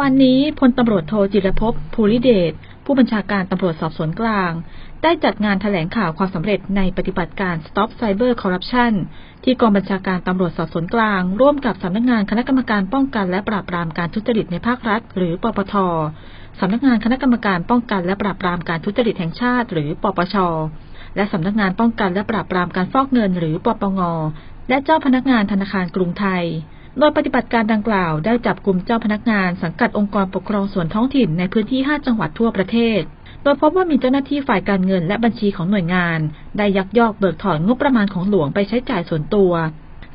วันนี้พลตำรวจโทจิรภพภูริเดชผู้บัญชาการตำรวจสอบสวนกลาง ได้จัดงานแถลงข่าวความสำเร็จในปฏิบัติการ Stop Cyber Corruption ที่กองบัญชาการตำรวจสอบสวนกลาง ร่วมกับสำนักงานคณะกรรมการป้องกันและปราบปรามการทุจริตในภาครัฐ หรือปปทสำนักงานคณะกรรมการป้องกันและปราบปรามการทุจริตแห่งชาติ หรือปปช และสำนักงานป้องกันและปราบปรามการฟอกเงิน หรือปปง และเจ้าพนักงานธนาคารกรุงไทย โดยปฏิบัติการดังกล่าวได้จับกลุ่มเจ้าพนักงานสังกัดองค์กรปกครองส่วนท้องถิ่นในพื้นที่ 5 จังหวัดทั่วประเทศ โดยพบว่ามีเจ้าหน้าที่ฝ่ายการเงินและบัญชีของหน่วยงาน ได้ยักยอกเบิกถอนงบประมาณของหลวงไปใช้จ่ายส่วนตัว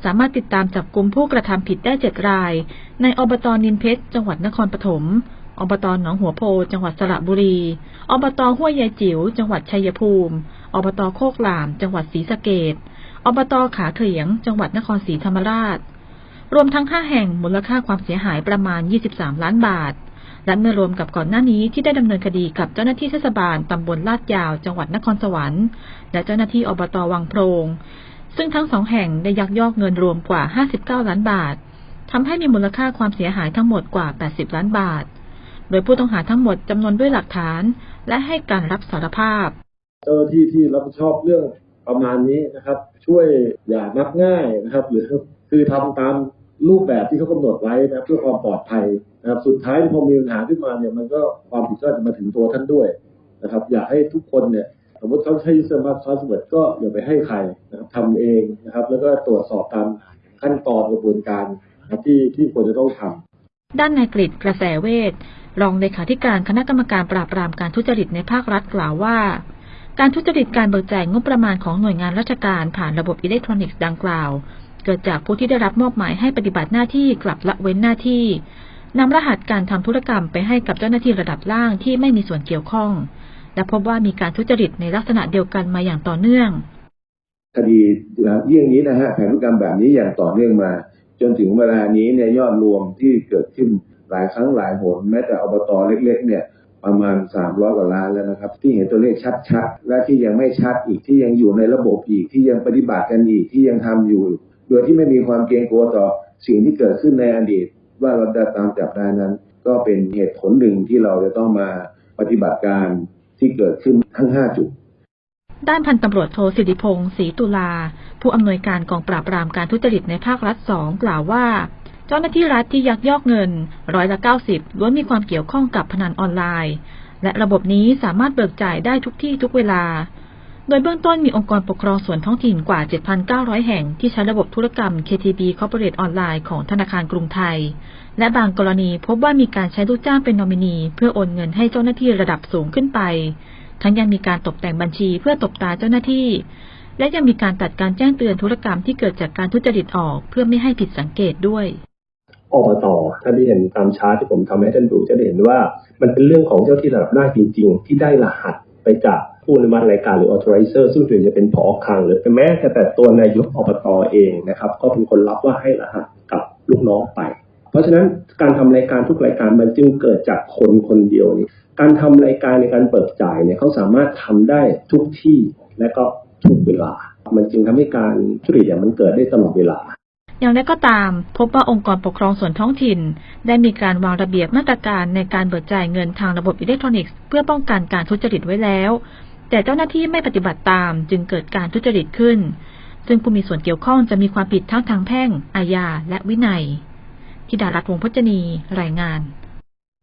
สามารถติดตามจับกลุ่มผู้กระทำผิดได้เจ็ดราย ในอบตนินเพชร จังหวัดนครปฐมอบตหนองหัวโพ จังหวัดสระบุรี อบตห้วยยายจิ๋ว จังหวัดชัยภูมิ อบตโคกหลาม จังหวัดศรีสะเกดอบตขาเขียง จังหวัดนครศรีธรรมราช รวมทั้ง 5 แห่งมูลค่าความเสียหายประมาณ 23 ล้านบาท และเมื่อรวมกับก่อนหน้านี้ที่ได้ดำเนินคดีกับเจ้าหน้าที่เทศบาลตำบลลาดยาว จังหวัดนครสวรรค์ และเจ้าหน้าที่อบตวังโพรง ซึ่งทั้งสองแห่งได้ยักยอกเงินรวมกว่า 59 ล้านบาททำให้มีมูลค่าความเสียหายทั้งหมดกว่า 80 ล้านบาท โดยผู้ต้องหาทั้งหมดจำนวนด้วยหลักฐาน และให้การรับสารภาพ เจ้าหน้าที่ที่รับผิดชอบเรื่องประมาณนี้นะครับ ช่วยอย่านับง่ายนะครับ หรือคือทำตาม รูปแบบที่เขากำหนดไว้นะครับเพื่อความปลอดภัยนะครับสุดท้ายพอมีปัญหาขึ้นมาเนี่ยมันก็ความผิดก็จะมาถึงตัวท่านด้วยนะครับ อยากให้ทุกคนเนี่ยสมมติเขาใช้ยูเซอร์มาพาสเวิร์ดก็อย่าไปให้ใครนะครับทำเองนะครับ แล้วก็ตรวจสอบตามขั้นตอนกระบวนการนะที่ที่ควรจะต้องทำด้านนายกฤษกระแสเวทรองเลขาธิการคณะกรรมการปราบปรามการทุจริตในภาครัฐกล่าวว่า การทุจริตการเบิกจ่ายงบประมาณของหน่วยงานราชการผ่านระบบอิเล็กทรอนิกส์ดังกล่าว เกิดจากผู้ที่ได้รับมอบหมายให้ปฏิบัติหน้าที่กลับละเว้นหน้าที่นำรหัสการทำธุรกรรมไปให้กับเจ้าหน้าที่ระดับล่างที่ไม่มีส่วนเกี่ยวข้อง และพบว่ามีการทุจริตในลักษณะเดียวกันมาอย่างต่อเนื่อง คดีเยี่ยงนี้นะฮะแผนธุรกรรมแบบนี้อย่างต่อเนื่องมา จนถึงเวลานี้เนี่ยยอดรวมที่เกิดขึ้นหลายครั้งหลายหนแม้แต่อบตเล็ก ๆ เนี่ยประมาณ 300 กว่าล้านแล้วนะครับ ที่เห็นตัวเลขชัดๆและที่ยังไม่ชัดอีกที่ยังอยู่ในระบบอีกที่ยังปฏิบัติกันอีกที่ยังทำอยู่ ดยที่ไม่มีความเกรงกลัวต่อสิ่งที่เกิดขึ้นในอดีต ว่าเราจะตามจับได้นั้น ก็เป็นเหตุผลหนึ่งที่เราจะต้องมาปฏิบัติการที่เกิดขึ้นทั้ง 5 จุด ด้านพันตำรวจโทสิริพงศ์ศรีตุลา ผู้อำนวยการกองปราบปรามการทุจริตในภาครัฐสองกล่าวว่า เจ้าหน้าที่รัฐที่ยักยอกเงินร้อยละ90ล้วนมีความเกี่ยวข้องกับพนันออนไลน์ และระบบนี้สามารถเบิกจ่ายได้ทุกที่ทุกเวลา โดยเบื้องต้นมีองค์กรปกครองส่วนท้องถิ่นกว่า 7,900 แห่งที่ใช้ระบบธุรกรรม KTB Corporate Online ของธนาคารกรุงไทย และบางกรณีพบว่ามีการใช้ลูกจ้างเป็นนอมินี เพื่อโอนเงินให้เจ้าหน้าที่ระดับสูงขึ้นไป ทั้งยังมีการตกแต่งบัญชีเพื่อตบตาเจ้าหน้าที่ และยังมีการตัดการแจ้งเตือนธุรกรรมที่เกิดจากการทุจริตออกเพื่อไม่ให้ผิดสังเกตด้วยอบตถ้าได้เห็นตามชาร์ตที่ผมทำให้ท่านดูจะเห็นว่า มันเป็นเรื่องของเจ้าที่ระดับหน้าจริง ๆ ที่ได้รหัสไปจาก ผู้อนุมัติรายการหรือ authorizer ซึ่งถือจะเป็นผอคลังหรือแม้แต่ตัวนายกอบตเองนะครับ ก็เป็นคนรับว่าให้รหัสกับลูกน้องไป เพราะฉะนั้นการทำรายการทุกรายการมันจึงเกิดจากคนคนเดียวนี้ การทำรายการในการเบิกจ่ายเนี่ยเขาสามารถทำได้ทุกที่และก็ทุกเวลา มันจึงทำให้การทุจริตมันเกิดได้ตลอดเวลาอย่างไรก็ตาม พบว่าองค์กรปกครองส่วนท้องถิ่น ได้มีการวางระเบียบมาตรการในการเบิกจ่ายเงินทางระบบอิเล็กทรอนิกส์ เพื่อป้องกันการทุจริตไว้แล้ว แต่เจ้าหน้าที่ไม่ปฏิบัติตามจึงเกิดการทุจริตขึ้น ซึ่งผู้มีส่วนเกี่ยวข้องจะมีความผิดทั้งทางแพ่ง อาญา และวินัย ธิดารัตน์วงพจนี รายงาน